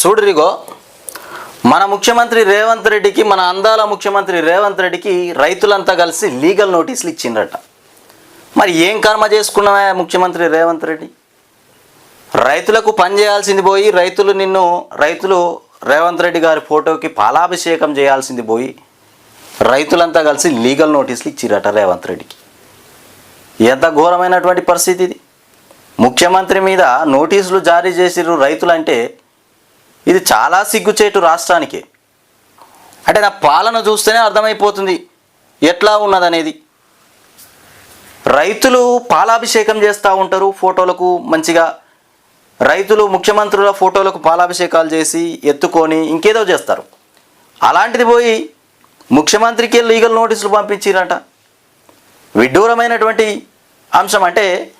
చూడరిగో మన ముఖ్యమంత్రి రేవంత్ రెడ్డికి మన అందాల ముఖ్యమంత్రి రేవంత్ రెడ్డికి రైతులంతా కలిసి లీగల్ నోటీసులు ఇచ్చిండ్రట. మరి ఏం కర్మ చేసుకున్నావా ముఖ్యమంత్రి రేవంత్ రెడ్డి? రైతులకు పని చేయాల్సింది పోయి రైతులు నిన్ను రైతులు రేవంత్ రెడ్డి గారి ఫోటోకి పాలాభిషేకం చేయాల్సింది పోయి రైతులంతా కలిసి లీగల్ నోటీసులు ఇచ్చిరట రేవంత్ రెడ్డికి. ఎంత ఘోరమైనటువంటి పరిస్థితి ఇది. ముఖ్యమంత్రి మీద నోటీసులు జారీ చేసిర్రు రైతులంటే ఇది చాలా సిగ్గుచేటు రాష్ట్రానికి. అంటే నా పాలన చూస్తేనే అర్థమైపోతుంది. ఎట్లా ఉన్నదనేది. రైతులు పాలాభిషేకం చేస్తూ ఉంటారు ఫోటోలకు మంచిగా. రైతులు ముఖ్యమంత్రుల ఫోటోలకు పాలాభిషేకాలు చేసి ఎత్తుకొని ఇంకేదో చేస్తారు. అలాంటిది పోయి ముఖ్యమంత్రికి లీగల్ నోటీసులు పంపించిరట. విడ్డూరమైనటువంటి అంశం అంటే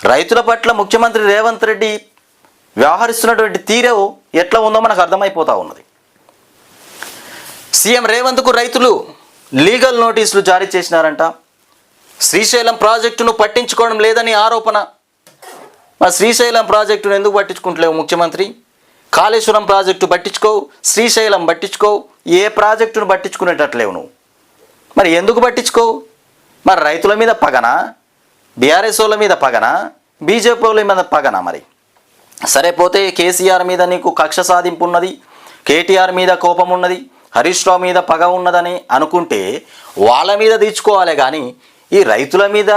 రైతుల పట్ల ముఖ్యమంత్రి రేవంత్ రెడ్డి వ్యవహరిస్తున్నటువంటి తీరు ఎట్లా ఉందో మనకు అర్థమైపోతూ ఉన్నది. సీఎం రేవంత్కు రైతులు లీగల్ నోటీసులు జారీ చేసినారంట. శ్రీశైలం ప్రాజెక్టును పట్టించుకోవడం లేదని ఆరోపణ. మరి శ్రీశైలం ప్రాజెక్టును ఎందుకు పట్టించుకుంటలేవు ముఖ్యమంత్రి? కాళేశ్వరం ప్రాజెక్టు పట్టించుకోవు శ్రీశైలం పట్టించుకోవు ఏ ప్రాజెక్టును పట్టించుకునేటట్లేవు నువ్వు? మరి ఎందుకు పట్టించుకోవు మరి రైతుల మీద పగనా? బీఆర్ఎస్ వాళ్ళ మీద పగనా? బీజేపీ వాళ్ళ మీద పగనా మరి? సరే పోతే కేసీఆర్ మీద నీకు కక్ష సాధింపు ఉన్నది కేటీఆర్ మీద కోపం ఉన్నది హరీష్ రావు మీద పగ ఉన్నదని అనుకుంటే వాళ్ళ మీద తీర్చుకోవాలి కానీ ఈ రైతుల మీద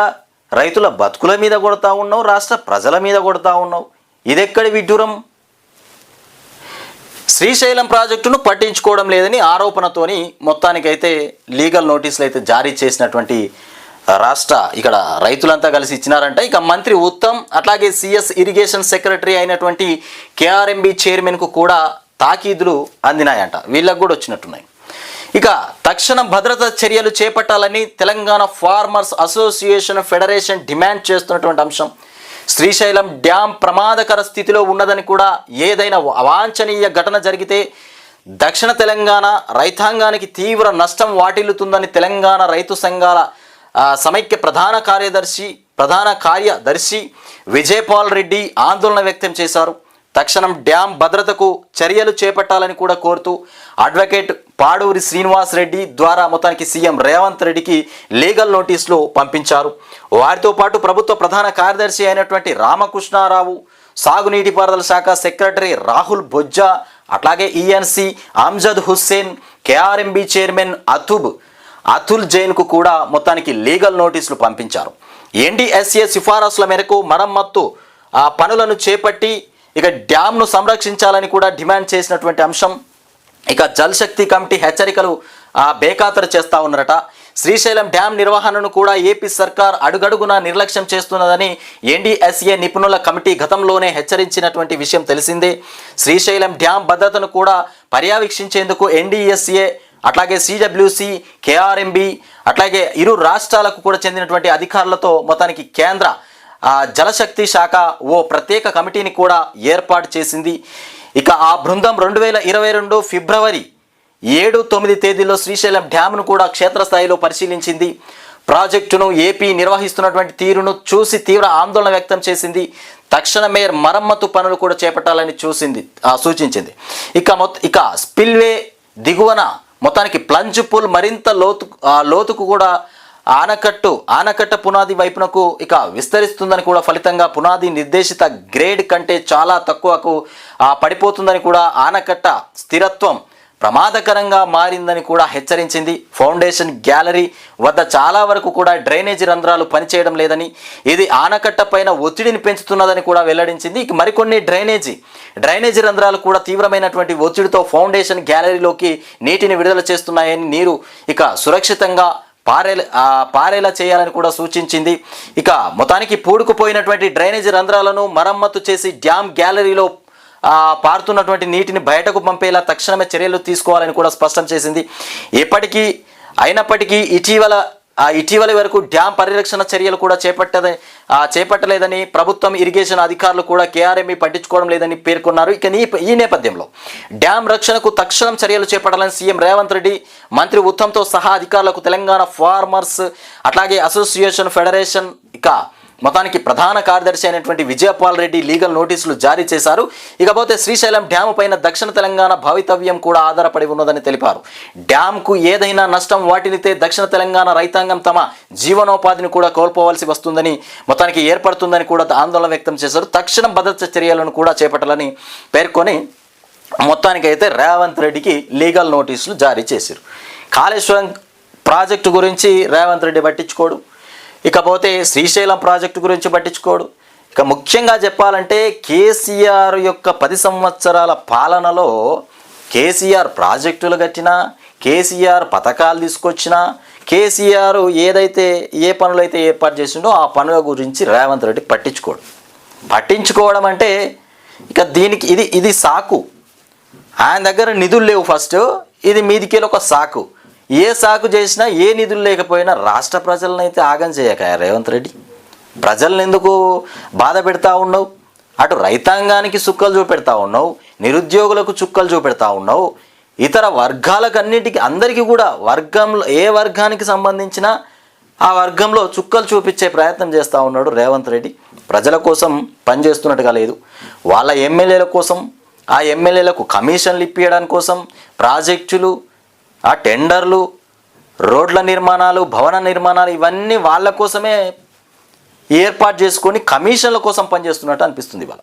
రైతుల బతుకుల మీద కొడతా ఉన్నావు రాష్ట్ర ప్రజల మీద కొడతా ఉన్నావు. ఇదెక్కడి విడ్డూరం? శ్రీశైలం ప్రాజెక్టును పట్టించుకోవడం లేదని ఆరోపణతోని మొత్తానికైతే లీగల్ నోటీసులు అయితే జారీ చేసినటువంటి రాష్ట్ర ఇక్కడ రైతులంతా కలిసి ఇచ్చినారంట. ఇక మంత్రి ఉత్తమ్ అట్లాగే సిఎస్ ఇరిగేషన్ సెక్రటరీ అయినటువంటి కేఆర్ఎంబి చైర్మన్కు కూడా తాకీదులు అందినాయంట. వీళ్ళకు కూడా వచ్చినట్టున్నాయి. ఇక తక్షణం భద్రతా చర్యలు చేపట్టాలని Telangana farmers association federation demand చేస్తున్నటువంటి అంశం. శ్రీశైలం డ్యాం ప్రమాదకర స్థితిలో ఉన్నదని కూడా ఏదైనా అవాంఛనీయ ఘటన జరిగితే దక్షిణ తెలంగాణ రైతాంగానికి తీవ్ర నష్టం వాటిల్లుతుందని తెలంగాణ రైతు సంఘాల సమైక్య ప్రధాన కార్యదర్శి ప్రధాన కార్యదర్శి విజయపాల్ రెడ్డి ఆందోళన వ్యక్తం చేశారు. తక్షణం డ్యాం భద్రతకు చర్యలు చేపట్టాలని కూడా కోరుతూ అడ్వకేట్ పాడూరి శ్రీనివాస్ రెడ్డి ద్వారా మొత్తానికి సీఎం రేవంత్ రెడ్డికి లీగల్ నోటీసులు పంపించారు. వారితో పాటు ప్రభుత్వ ప్రధాన కార్యదర్శి అయినటువంటి రామకృష్ణారావు సాగునీటి పారుదల శాఖ సెక్రటరీ రాహుల్ బొజ్జా అట్లాగే ENC Amjad Hussain KRMB chairman అతుబ్ Atul జైన్కు కూడా మొత్తానికి లీగల్ నోటీసులు పంపించారు. ఎన్డీఎస్ఏ సిఫారసుల మేరకు మరమ్మత్తు ఆ పనులను చేపట్టి ఇక డ్యామ్ను సంరక్షించాలని కూడా డిమాండ్ చేసినటువంటి అంశం ఇక జల్ శక్తి కమిటీ హెచ్చరికలు బేఖాతరు చేస్తా ఉన్నారట. శ్రీశైలం డ్యాం నిర్వహణను కూడా ఏపీ సర్కార్ అడుగడుగునా నిర్లక్ష్యం చేస్తున్నదని ఎన్డీఎస్ఏ నిపుణుల కమిటీ గతంలోనే హెచ్చరించినటువంటి విషయం తెలిసిందే. శ్రీశైలం డ్యాం భద్రతను కూడా పర్యవేక్షించేందుకు ఎన్డీఎస్ఏ అట్లాగే సిడబ్ల్యూసి కేఆర్ఎంబి అట్లాగే ఇరు రాష్ట్రాలకు కూడా చెందినటువంటి అధికారులతో మొత్తానికి కేంద్ర జలశక్తి శాఖ ఓ ప్రత్యేక కమిటీని కూడా ఏర్పాటు చేసింది. ఇక ఆ బృందం రెండు వేల ఇరవై రెండు ఫిబ్రవరి ఏడు తొమ్మిది తేదీలో శ్రీశైలం డ్యామ్ను కూడా క్షేత్రస్థాయిలో పరిశీలించింది. ప్రాజెక్టును ఏపీ నిర్వహిస్తున్నటువంటి తీరును చూసి తీవ్ర ఆందోళన వ్యక్తం చేసింది. తక్షణమే మరమ్మతు పనులు కూడా చేపట్టాలని చూసింది సూచించింది. ఇక మొత్తం ఇక స్పిల్వే దిగువన మొత్తానికి ప్లంజ్ పూల్ మరింత లోతు లోతుకు కూడా ఆనకట్టు ఆనకట్ట పునాది వైపునకు ఇక విస్తరిస్తుందని కూడా ఫలితంగా పునాది నిర్దేశిత గ్రేడ్ కంటే చాలా తక్కువకు పడిపోతుందని కూడా ఆనకట్ట స్థిరత్వం ప్రమాదకరంగా మారిందని కూడా హెచ్చరించింది. ఫౌండేషన్ గ్యాలరీ వద్ద చాలా వరకు కూడా డ్రైనేజీ రంధ్రాలు పనిచేయడం లేదని ఇది ఆనకట్ట పైన ఒత్తిడిని పెంచుతున్నదని కూడా వెల్లడించింది. ఇక మరికొన్ని డ్రైనేజీ డ్రైనేజీ రంధ్రాలు కూడా తీవ్రమైనటువంటి ఒత్తిడితో ఫౌండేషన్ గ్యాలరీలోకి నీటిని విడుదల చేస్తున్నాయని నీరు ఇక సురక్షితంగా పారే పారేలా చేయాలని కూడా సూచించింది. ఇక మొత్తానికి పూడుకుపోయినటువంటి డ్రైనేజీ రంధ్రాలను మరమ్మతు చేసి డ్యామ్ గ్యాలరీలో పారుతున్నటువంటి నీటిని బయటకు పంపేలా తక్షణమే చర్యలు తీసుకోవాలని కూడా స్పష్టం చేసింది. ఎప్పటికీ అయినప్పటికీ ఇటీవల ఇటీవలి ఇటీవల వరకు డ్యామ్ పరిరక్షణ చర్యలు కూడా చేపట్టద చేపట్టలేదని ప్రభుత్వం ఇరిగేషన్ అధికారులు కూడా కేఆర్ఎంఈ పట్టించుకోవడం లేదని పేర్కొన్నారు. ఇక నీ ఈ నేపథ్యంలో డ్యామ్ రక్షణకు తక్షణం చర్యలు చేపట్టాలని సీఎం రేవంత్ రెడ్డి మంత్రి ఉత్తమ్తో సహా అధికారులకు తెలంగాణ ఫార్మర్స్ అట్లాగే అసోసియేషన్ ఫెడరేషన్ ఇక మొత్తానికి ప్రధాన కార్యదర్శి అయినటువంటి విజయపాల్ రెడ్డి లీగల్ నోటీసులు జారీ చేశారు. ఇకపోతే శ్రీశైలం డ్యాము పైన దక్షిణ తెలంగాణ భవితవ్యం కూడా ఆధారపడి ఉన్నదని తెలిపారు. డ్యాంకు ఏదైనా నష్టం వాటినితే దక్షిణ తెలంగాణ రైతాంగం తమ జీవనోపాధిని కూడా కోల్పోవలసి వస్తుందని మొత్తానికి ఏర్పడుతుందని కూడా ఆందోళన వ్యక్తం చేశారు. తక్షణ భద్రత చర్యలను కూడా చేపట్టాలని పేర్కొని మొత్తానికైతే రేవంత్ రెడ్డికి లీగల్ నోటీసులు జారీ చేశారు. కాళేశ్వరం ప్రాజెక్టు గురించి రేవంత్ రెడ్డి పట్టించుకోడు. ఇకపోతే శ్రీశైలం ప్రాజెక్టు గురించి పట్టించుకోడు. ఇక ముఖ్యంగా చెప్పాలంటే కేసీఆర్ యొక్క పది సంవత్సరాల పాలనలో కేసీఆర్ ప్రాజెక్టులు కట్టినా కేసీఆర్ పథకాలు తీసుకొచ్చినా కేసీఆర్ ఏదైతే ఏ పనులైతే ఏర్పాటు చేసిండో ఆ పనుల గురించి రేవంత్ రెడ్డి పట్టించుకోడు. పట్టించుకోవడం అంటే ఇక దీనికి ఇది ఇది సాకు. ఆయన దగ్గర నిధులు లేవు ఫస్ట్ ఇది మీదికెళ్ళి ఒక సాకు. ఏ సాకు చేసినా ఏ నిధులు లేకపోయినా రాష్ట్ర ప్రజలనైతే అయితే ఆగం చేయక రేవంత్ రెడ్డి. ప్రజలను ఎందుకు బాధ పెడతా ఉన్నావు? అటు రైతాంగానికి చుక్కలు చూపెడతా ఉన్నావు నిరుద్యోగులకు చుక్కలు చూపెడతా ఉన్నావు ఇతర వర్గాలకు అన్నిటికీ అందరికీ కూడా వర్గంలో ఏ వర్గానికి సంబంధించిన ఆ వర్గంలో చుక్కలు చూపించే ప్రయత్నం చేస్తూ ఉన్నాడు రేవంత్ రెడ్డి. ప్రజల కోసం పనిచేస్తున్నట్టుగా లేదు. వాళ్ళ ఎమ్మెల్యేల కోసం ఆ ఎమ్మెల్యేలకు కమిషన్లు ఇప్పించడానికి కోసం ప్రాజెక్టులు ఆ టెండర్లు రోడ్ల నిర్మాణాలు భవన నిర్మాణాలు ఇవన్నీ వాళ్ళ కోసమే ఏర్పాటు చేసుకొని కమిషన్ల కోసం పనిచేస్తున్నట్టు అనిపిస్తుంది ఇవాళ.